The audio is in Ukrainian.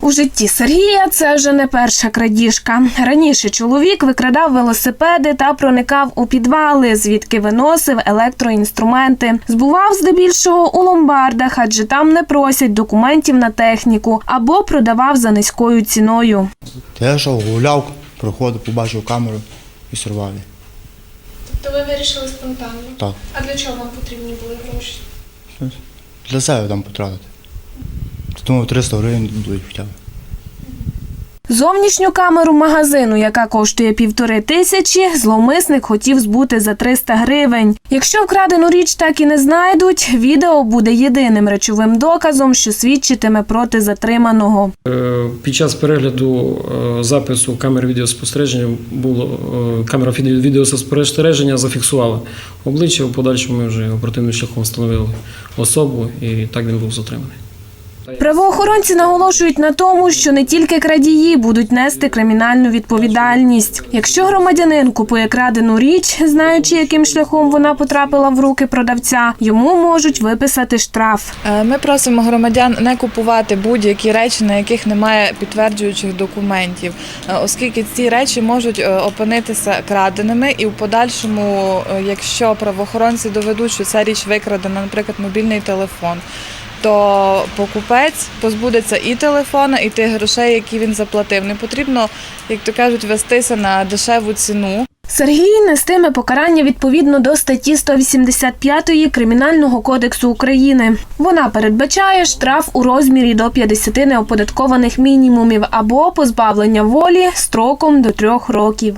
У житті Сергія це вже не перша крадіжка. Раніше чоловік викрадав велосипеди та проникав у підвали, звідки виносив електроінструменти. Збував здебільшого у ломбардах, адже там не просять документів на техніку або продавав за низькою ціною. Я йшов, гуляв, проходив, побачив камеру і сорвав її. Тобто ви вирішили спонтанно? Так. А для чого вам потрібні були гроші? Для себе там потратити. Тому 300 гривень будуть хоча б. Зовнішню камеру магазину, яка коштує півтори тисячі, зловмисник хотів збути за 300 гривень. Якщо вкрадену річ так і не знайдуть, відео буде єдиним речовим доказом, що свідчитиме проти затриманого. Е, Під час перегляду е, запису камер відеоспостереження було е, камера відеоспостереження зафіксувала обличчя. У подальшому ми вже оперативним шляхом встановили особу, і так він був затриманий. Правоохоронці наголошують на тому, що не тільки крадії будуть нести кримінальну відповідальність. Якщо громадянин купує крадену річ, знаючи, яким шляхом вона потрапила в руки продавця, йому можуть виписати штраф. Е, Ми просимо громадян не купувати будь-які речі, на яких немає підтверджуючих документів, е, оскільки ці речі можуть е, опинитися краденими, і в подальшому, якщо правоохоронці доведуть, що ця річ викрадена, наприклад, мобільний телефон. То покупець позбудеться і телефона, і тих грошей, які він заплатив. Не потрібно, як то кажуть, вестися на дешеву ціну. Сергій нестиме покарання відповідно до статті 185 Кримінального кодексу України. Вона передбачає штраф у розмірі до 50 неоподаткованих мінімумів або позбавлення волі строком до трьох років.